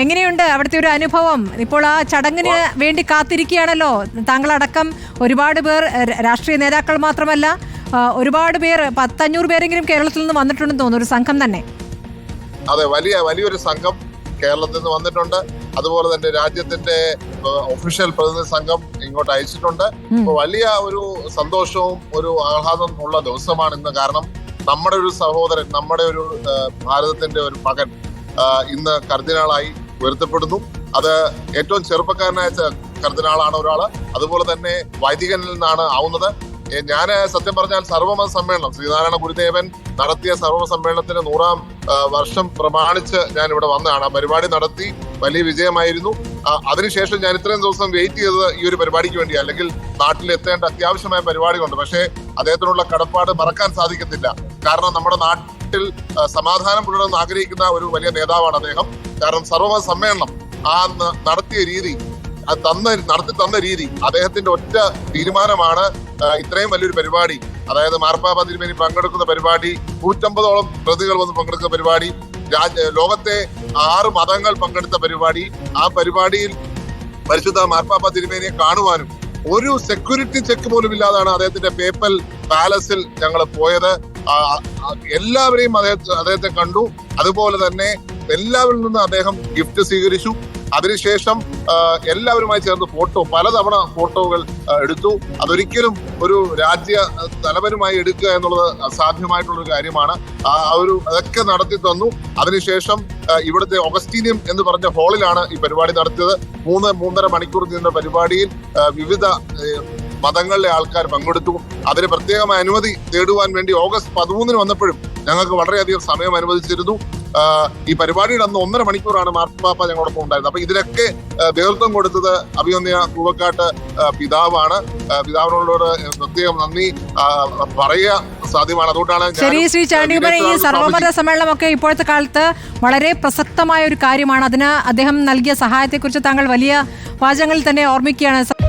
എങ്ങനെയുണ്ട് അവിടുത്തെ ഒരു അനുഭവം? ഇപ്പോൾ ആ ചടങ്ങിന് വേണ്ടി കാത്തിരിക്കുകയാണല്ലോ. താങ്കളടക്കം ഒരുപാട് പേർ രാഷ്ട്രീയ നേതാക്കൾ മാത്രമല്ല ഒരുപാട് പേർ പത്തഞ്ഞൂറ് പേരെങ്കിലും കേരളത്തിൽ നിന്ന് വന്നിട്ടുണ്ടെന്ന് തോന്നുന്നു. ഒരു സംഘം തന്നെ. അതെ വലിയ വലിയൊരു സംഘം കേരളത്തിൽ നിന്ന് വന്നിട്ടുണ്ട്. അതുപോലെ തന്നെ രാജ്യത്തിന്റെ ഒഫീഷ്യൽ പ്രതിനിധി സംഘം ഇങ്ങോട്ട് അയച്ചിട്ടുണ്ട്. വലിയ ഒരു സന്തോഷവും ഒരു ആഹ്ലാദം ഉള്ള ദിവസമാണ് ഇന്ന്. കാരണം നമ്മുടെ ഒരു സഹോദരൻ നമ്മുടെ ഒരു ഭാരതത്തിന്റെ ഒരു മകൻ ഇന്ന് കർദിനാളായി ഉയർത്തപ്പെടുന്നു. അത് ഏറ്റവും ചെറുപ്പക്കാരനായ കർദിനാളാണ് ഒരാൾ. അതുപോലെ തന്നെ വൈദികനിൽ നിന്നാണ് ആവുന്നത്. ഞാൻ സത്യം പറഞ്ഞാൽ സർവമത സമ്മേളനം ശ്രീനാരായണ ഗുരുദേവൻ നടത്തിയ സർവമത സമ്മേളനത്തിന് നൂറാം വർഷം പ്രമാണിച്ച് ഞാൻ ഇവിടെ വന്നതാണ്. ആ പരിപാടി നടത്തി വലിയ വിജയമായിരുന്നു. അതിനുശേഷം ഞാൻ ഇത്രയും ദിവസം വെയിറ്റ് ചെയ്തത് ഈ ഒരു പരിപാടിക്ക് വേണ്ടി അല്ലെങ്കിൽ നാട്ടിൽ എത്തേണ്ട അത്യാവശ്യമായ പരിപാടികളുണ്ട്. പക്ഷേ അദ്ദേഹത്തിനുള്ള കടപ്പാട് മറക്കാൻ സാധിക്കത്തില്ല. കാരണം നമ്മുടെ നാട്ടിൽ ആ, സമാധാനം പുലർന്ന് ആഗ്രഹിക്കുന്ന ഒരു വലിയ നേതാവാണ് അദ്ദേഹം. കാരണം സർവമത സമ്മേളനം ആ നടത്തിയ രീതി തന്ന നടത്തി തന്ന രീതി അദ്ദേഹത്തിന്റെ ഒറ്റ തീരുമാനമാണ് ഇത്രയും വലിയൊരു പരിപാടി. അതായത് മാർപ്പാപ്പ തിരുമേനി പങ്കെടുക്കുന്ന പരിപാടി നൂറ്റമ്പതോളം പ്രതികൾ വന്ന് പങ്കെടുക്കുന്ന പരിപാടി ലോകത്തെ ആറ് മതങ്ങൾ പങ്കെടുത്ത പരിപാടി. ആ പരിപാടിയിൽ പരിശുദ്ധ മാർപ്പാപ്പ തിരുമേനിയെ കാണുവാനും ഒരു സെക്യൂരിറ്റി ചെക്ക് പോലും ഇല്ലാതാണ് അദ്ദേഹത്തിന്റെ പേപ്പൽ പാലസിൽ ഞങ്ങൾ പോയത്. എല്ലാവരെയും അദ്ദേഹത്തെ അദ്ദേഹത്തെ കണ്ടു. അതുപോലെ തന്നെ എല്ലാവരിൽ നിന്ന് അദ്ദേഹം ഗിഫ്റ്റ് സ്വീകരിച്ചു. അതിനുശേഷം എല്ലാവരുമായി ചേർന്ന് ഫോട്ടോ പലതവണ ഫോട്ടോകൾ എടുത്തു. അതൊരിക്കലും ഒരു രാജ്യ തലവനുമായി എടുക്കുക എന്നുള്ളത് അസാധ്യമായിട്ടുള്ള ഒരു കാര്യമാണ്. ആ ഒരു അതൊക്കെ നടത്തി തന്നു. അതിനുശേഷം ഇവിടുത്തെ ഓഗസ്റ്റീനിയം എന്ന് പറഞ്ഞ ഹാളിലാണ് ഈ പരിപാടി നടത്തിയത്. മൂന്ന് മൂന്നര മണിക്കൂർ നീണ്ട പരിപാടിയിൽ വിവിധ മതങ്ങളിലെ ആൾക്കാർ പങ്കെടുത്തു. അതിന് പ്രത്യേകമായ അനുമതി തേടുവാൻ വേണ്ടി ഓഗസ്റ്റ് പതിമൂന്നിന് വന്നപ്പോഴും ഞങ്ങൾക്ക് വളരെയധികം സമയം അനുവദിച്ചിരുന്നു. ഈ പരിപാടിയുടെ അന്ന് ഒന്നര മണിക്കൂറാണ് മാർപ്പാപ്പ ഞങ്ങളോടൊപ്പം ഉണ്ടായിരുന്നത്. അപ്പൊ ഇതിനൊക്കെ നേതൃത്വം കൊടുത്തത് അഭിമന്യ കൂവക്കാട്ട് പിതാവാണ്. പിതാവിനോട് പ്രത്യേകം നന്ദി പറയുക സാധ്യമാണ്. അതുകൊണ്ടാണ് ശരി ശ്രീ ചാണ്ടിയുമൻ ഈ സർവമത സർവമത സമ്മേളനമൊക്കെ ഇപ്പോഴത്തെ കാലത്ത് വളരെ പ്രസക്തമായ ഒരു കാര്യമാണ്. അതിന് അദ്ദേഹം നൽകിയ സഹായത്തെക്കുറിച്ച് താങ്കൾ വലിയ വാചകങ്ങളിൽ തന്നെ ഓർമ്മിക്കുകയാണ്.